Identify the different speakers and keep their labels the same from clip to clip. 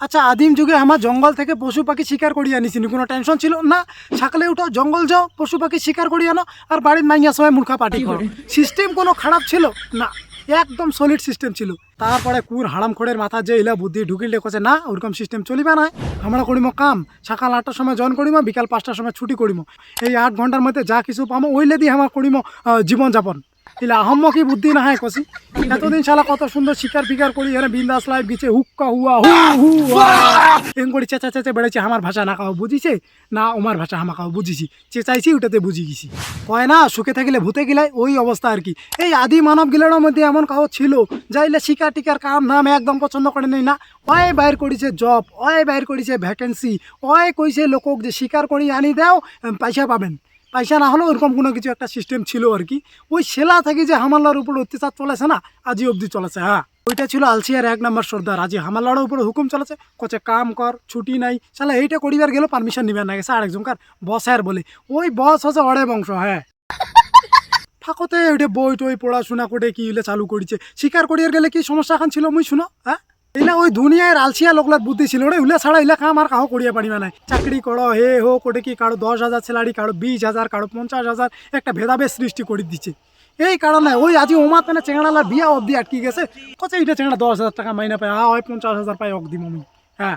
Speaker 1: আচ্ছা আদিম যুগে আমার জঙ্গল থেকে পশু পাখি শিকার করিয়ে আনিছিনি কোনো টেনশন ছিল না? সকালে উঠো জঙ্গল যাও পশু পাখি শিকার করিয়ে আনো আর বাড়ির মাইয়া সময় মূর্খা পাটি করো। সিস্টেম কোনো খারাপ ছিল? না একদম সলিড সিস্টেম ছিল। তারপরে কুর হারাম খোড়ের মাথা যে ইলা বুদ্ধি ঢুকিলে কছে না ওরকম সিস্টেম চলিবে না। আমরা করিম কাম সকাল আটটার সময় জয়েন করিম বিকাল পাঁচটার সময় ছুটি করিম। এই আট ঘণ্টার মধ্যে যা কিছু পামো ওইলে দিয়ে আমার করিম জীবনযাপন। ইলা আহম্মকি বুদ্ধি না হয় কষি এতদিন শালা কত সুন্দর শিকার ফিকার করি এখানে বিন্দাস লাইফ গেছে হুক্কা হুয়া হু হু এম করে চেঁচা চেঁচে বেড়েছে আমার ভাষা না কাউ বুঝিছে না আমার ভাষা আমার কাউ বুঝিছি চেঁচাইছি ওটাতে বুঝি গেছি কয় না সুখে থাকিলে ভূতে গিলাই ওই অবস্থা আর কি এই আদি মানব গিলানোর মধ্যে এমন কাউ ছিল যাইলে শিকার টিকার কাম নাম একদম পছন্দ করে নেই না ওই বাইর করেছে জব ওই বাইর করেছে ভ্যাকেন্সি ওই কইছে লোকক যে শিকার করি আনি দাও পয়সা পাবেন পয়সা না হলেও ওরকম কোনো কিছু একটা সিস্টেম ছিল আর কি। ওই সেলা থেকে যে হামাল্লার উপর অত্যাচার চলেছে না, আজই অবধি চলেছে হ্যাঁ। ওইটা ছিল আলসিয়ার এক নম্বর সর্দার। আজি হামাল্লার উপরে হুকুম চলেছে কচে কাম কর, ছুটি নাই। শালা, এইটা করিবার গেলেও পারমিশন নিবে না, গেছে আরেকজনকার বস আর বলে। ওই বস হচ্ছে অড়ে বংশ হ্যাঁ। ফাঁকতে ওইটা বই টই, পড়াশোনা করে কি হইলে চালু করেছে। শিকার করিয়ার গেলে কি সমস্যা খান ছিল মুই শুনো হ্যাঁ? এলা ওই দুনিয়ায় আলসিয়া লোকলার বুদ্ধি ছিল রে উলা ছাড়া ইলা কাম আর কাহো করিয়া পারিবা নাই চাকরি করো হে হো কোটে কি কারও দশ হাজার স্যালারি কারও বিশ হাজার কারও পঞ্চাশ হাজার একটা ভেদাভেদ সৃষ্টি করে দিচ্ছে এই কারণে ওই আজি ওমা তেনে চেংড়ালার বিয়া অবধি আটকি গেছে কচে এটা চেংড়া দশ হাজার টাকা মাইনা পায় হয় পঞ্চাশ হাজার পাই অক দিম আমি হ্যাঁ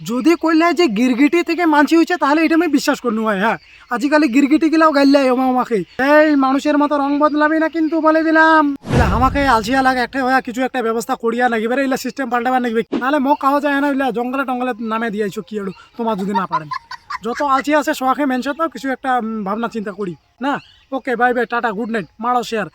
Speaker 1: যদি কইলে যে গিরগিটি থেকে মানসি হয়েছে তাহলে এটা আমি বিশ্বাস করনু হয় হ্যাঁ। আজিকালি গিরগিটি গিলাও গাইলাই ওমা আমাকে এই মানুষের মতো রং বদলাবি না কিন্তু বলে দিলাম। আমাকে আলসিয়া লাগে একটা হয়ে কিছু একটা ব্যবস্থা করিয়া নাগিবে এলা সিস্টেম পাল্টাবার নাগিবে। নাহলে মোক কাহো যায় না, এলা জঙ্গলে টঙ্গলে নামে দিয়াইছো কি আৰু তোমার যদি না পারেন। যত আলসি আছে সোয়াকে মেনশন কিছু একটা ভাবনা চিন্তা করি, না? ওকে বাই বাই টাটা গুড নাইট মারো শেয়ার